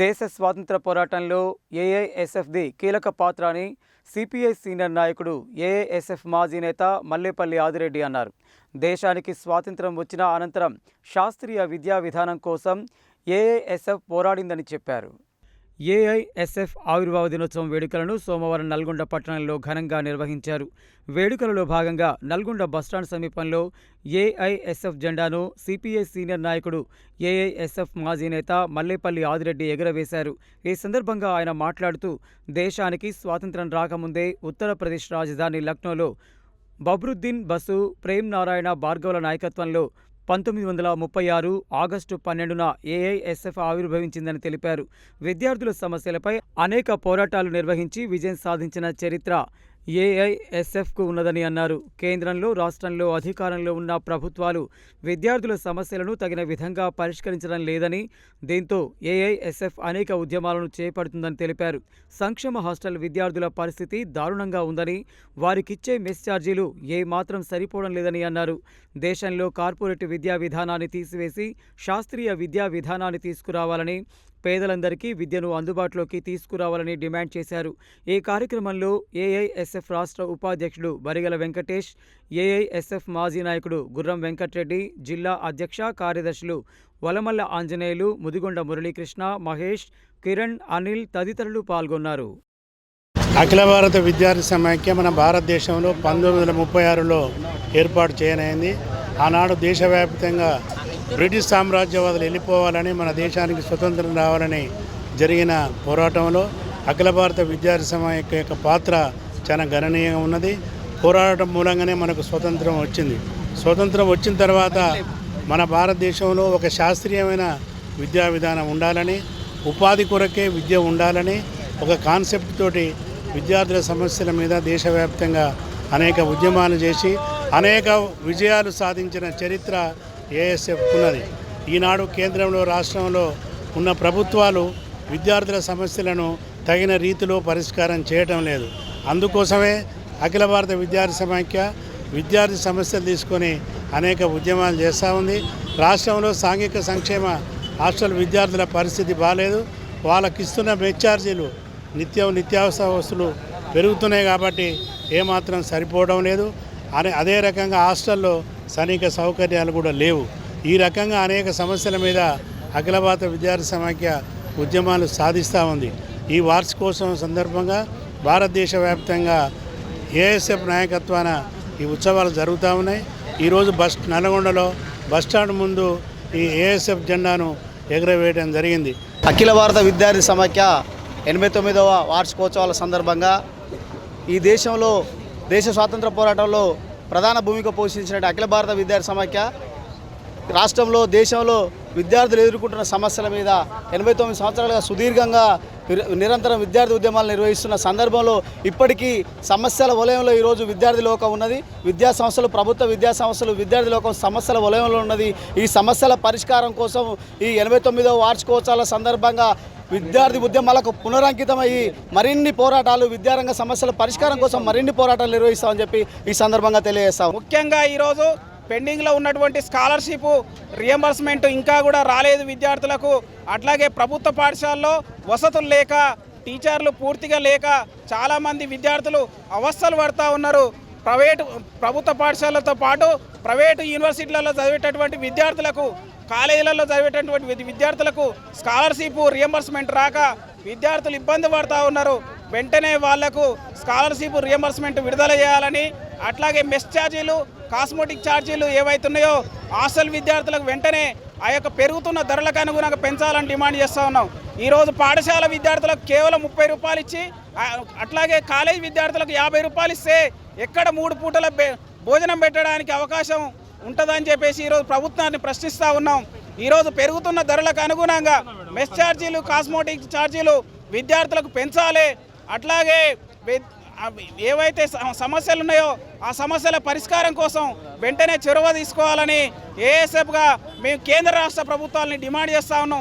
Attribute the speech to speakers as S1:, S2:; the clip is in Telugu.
S1: దేశ స్వాతంత్ర పోరాటంలో ఏఐఎస్ఎఫ్ది కీలక పాత్ర అని సిపిఐ సీనియర్ నాయకుడు ఏఐఎస్ఎఫ్ మాజీ నేత మల్లేపల్లి ఆదిరెడ్డి అన్నారు. దేశానికి స్వాతంత్రం వచ్చిన అనంతరం శాస్త్రీయ విద్యా విధానం కోసం ఏఐఎస్ఎఫ్ పోరాడిందని చెప్పారు. ఏఐఎస్ఎఫ్ ఆవిర్భావ దినోత్సవం వేడుకలను సోమవారం నల్గొండ పట్టణంలో ఘనంగా నిర్వహించారు. వేడుకలలో భాగంగా నల్గొండ బస్టాండ్ సమీపంలో ఏఐఎస్ఎఫ్ జెండాను సిపిఐ సీనియర్ నాయకుడు ఏఐఎస్ఎఫ్ మాజీ నేత మల్లేపల్లి ఆదిరెడ్డి ఎగురవేశారు. ఈ సందర్భంగా ఆయన మాట్లాడుతూ దేశానికి స్వాతంత్రం రాకముందే ఉత్తరప్రదేశ్ రాజధాని లక్నోలో బబ్రుద్దీన్ బసు ప్రేమ్ నారాయణ భార్గవుల నాయకత్వంలో పంతొమ్మిది వందల ముప్పై ఆరు ఆగస్టు పన్నెండున ఏఐఎస్ఎఫ్ ఆవిర్భవించిందని తెలిపారు. విద్యార్థుల సమస్యలపై అనేక పోరాటాలు నిర్వహించి విజయం సాధించిన చరిత్ర ఏఐఎస్ఎఫ్కు ఉన్నదని అన్నారు. కేంద్రంలో రాష్ట్రంలో అధికారంలో ఉన్న ప్రభుత్వాలు విద్యార్థుల సమస్యలను తగిన విధంగా పరిష్కరించడం లేదని దీంతో ఏఐఎస్ఎఫ్ అనేక ఉద్యమాలను చేపడుతుందని తెలిపారు. సంక్షేమ హాస్టల్ విద్యార్థుల పరిస్థితి దారుణంగా ఉందని వారికిచ్చే మెస్ ఛార్జీలు ఏమాత్రం సరిపోవడం లేదని అన్నారు. దేశంలో కార్పొరేట్ విద్యా విధానాన్ని తీసివేసి శాస్త్రీయ విద్యా విధానాన్ని తీసుకురావాలని పేదలందరికీ విద్యను అందుబాటులోకి తీసుకురావాలని డిమాండ్ చేశారు. ఈ కార్యక్రమంలో ఏఐఎస్ఎఫ్ రాష్ట్ర ఉపాధ్యక్షుడు బరిగల వెంకటేష్ ఏఐఎస్ఎఫ్ మాజీ నాయకుడు గుర్రం వెంకట్రెడ్డి జిల్లా అధ్యక్ష కార్యదర్శులు వలమల్ల ఆంజనేయులు ముదిగొండ మురళీకృష్ణ మహేష్ కిరణ్ అనిల్ తదితరులు పాల్గొన్నారు.
S2: అఖిల భారత విద్యార్థి సమాఖ్య మన భారతదేశంలో పంతొమ్మిది వందల ముప్పై ఆరులో ఏర్పాటు చేయనైంది. ఆనాడు దేశవ్యాప్తంగా బ్రిటిష్ సామ్రాజ్యవాదులు వెళ్ళిపోవాలని మన దేశానికి స్వతంత్రం రావాలని జరిగిన పోరాటంలో అఖిల భారత విద్యార్థి సమాఖ్య యొక్క పాత్ర చాలా గణనీయంగా ఉన్నది. పోరాటం మూలంగానే మనకు స్వతంత్రం వచ్చింది. స్వతంత్రం వచ్చిన తర్వాత మన భారతదేశంలో ఒక శాస్త్రీయమైన విద్యా విధానం ఉండాలని ఉపాధి కొరకే విద్య ఉండాలని ఒక కాన్సెప్ట్ తోటి విద్యార్థుల సమస్యల మీద దేశవ్యాప్తంగా అనేక ఉద్యమాలు చేసి అనేక విజయాలు సాధించిన చరిత్ర ఏఎస్ఎఫ్ ఉన్నది. ఈనాడు కేంద్రంలో రాష్ట్రంలో ఉన్న ప్రభుత్వాలు విద్యార్థుల సమస్యలను తగిన రీతిలో పరిష్కారం చేయటం లేదు. అందుకోసమే అఖిల భారత విద్యార్థి సమాఖ్య విద్యార్థి సమస్యలు తీసుకొని అనేక ఉద్యమాలు చేస్తూ ఉంది. రాష్ట్రంలో సాంఘిక సంక్షేమ హాస్టల్ విద్యార్థుల పరిస్థితి బాగాలేదు వాళ్ళకి ఇస్తున్న మెచ్చార్జీలు నిత్యం నిత్యావసర వస్తువులు పెరుగుతున్నాయి కాబట్టి ఏమాత్రం సరిపోవడం లేదు. అనే అదే రకంగా హాస్టల్లో సైనిక సౌకర్యాలు కూడా లేవు. ఈ రకంగా అనేక సమస్యల మీద అఖిల భారత విద్యార్థి సమాఖ్య ఉద్యమాలు సాధిస్తూ ఉంది. ఈ వార్షికోత్సవం సందర్భంగా భారతదేశ వ్యాప్తంగా ఏఎస్ఎఫ్ నాయకత్వాన ఈ ఉత్సవాలు జరుగుతూ ఉన్నాయి. ఈరోజు బస్ నల్గొండలో బస్టాండ్ ముందు ఈ ఏఎస్ఎఫ్ జెండాను ఎగురవేయడం జరిగింది.
S3: అఖిల భారత విద్యార్థి సమాఖ్య ఎనభై తొమ్మిదవ వార్షికోత్సవాల సందర్భంగా ఈ దేశంలో దేశ స్వాతంత్ర పోరాటంలో ప్రధాన భూమిక పోషించిన అఖిల భారత విద్యార్థి సమాఖ్య రాష్ట్రంలో దేశంలో విద్యార్థులు ఎదుర్కొంటున్న సమస్యల మీద ఎనభై తొమ్మిది సంవత్సరాలుగా సుదీర్ఘంగా నిర- నిరంతరం విద్యార్థి ఉద్యమాలు నిర్వహిస్తున్న సందర్భంలో ఇప్పటికీ సమస్యల వలయంలో ఈరోజు విద్యార్థి లోకం ఉన్నది. విద్యా సంస్థలు ప్రభుత్వ విద్యా సంస్థలు విద్యార్థి లోకం సమస్యల వలయంలో ఉన్నది. ఈ సమస్యల పరిష్కారం కోసం ఈ ఎనభై తొమ్మిదవ వార్షికోత్సవాల సందర్భంగా విద్యార్థి ఉద్యమాలకు పునరంకితమయ్యి మరిన్ని పోరాటాలు విద్యారంగ సమస్యల పరిష్కారం కోసం మరిన్ని పోరాటాలు నిర్వహిస్తామని చెప్పి ఈ సందర్భంగా తెలియజేస్తాం.
S4: ముఖ్యంగా ఈరోజు పెండింగ్లో ఉన్నటువంటి స్కాలర్షిప్ రియంబర్స్మెంట్ ఇంకా కూడా రాలేదు విద్యార్థులకు. అట్లాగే ప్రభుత్వ పాఠశాలలో వసతులు లేక టీచర్లు పూర్తిగా లేక చాలామంది విద్యార్థులు అవస్థలు పడుతూ ఉన్నారు. ప్రైవేటు ప్రభుత్వ పాఠశాలతో పాటు ప్రైవేటు యూనివర్సిటీలలో చదివేటటువంటి విద్యార్థులకు కాలేజీలలో చదివేటటువంటి విద్యార్థులకు స్కాలర్షిప్ రియంబర్స్మెంట్ రాక విద్యార్థులు ఇబ్బంది పడుతూ ఉన్నారు. వెంటనే వాళ్ళకు స్కాలర్షిప్ రియంబర్స్మెంట్ విడుదల చేయాలని అట్లాగే మెస్ ఛార్జీలు కాస్మోటిక్ ఛార్జీలు ఏవైతున్నాయో హాస్టల్ విద్యార్థులకు వెంటనే ఆ యొక్క పెరుగుతున్న ధరలకు అనుగుణంగా పెంచాలని డిమాండ్ చేస్తూ ఉన్నాం. ఈరోజు పాఠశాల విద్యార్థులకు కేవలం ముప్పై రూపాయలు ఇచ్చి అట్లాగే కాలేజ్ విద్యార్థులకు యాభై రూపాయలు ఇస్తే ఎక్కడ మూడు పూటల భోజనం పెట్టడానికి అవకాశం ఉంటుందని చెప్పేసి ఈరోజు ప్రభుత్వాన్ని ప్రశ్నిస్తూ ఉన్నాం. ఈరోజు పెరుగుతున్న ధరలకు అనుగుణంగా మెస్ ఛార్జీలు కాస్మోటిక్ ఛార్జీలు విద్యార్థులకు పెంచాలి. అట్లాగే ఏవైతే సమస్యలు ఉన్నాయో ఆ సమస్యల పరిష్కారం కోసం వెంటనే చొరవ తీసుకోవాలని ఏఎస్ఎఫ్గా మేము కేంద్ర రాష్ట్ర ప్రభుత్వాలని డిమాండ్ చేస్తా ఉన్నాం.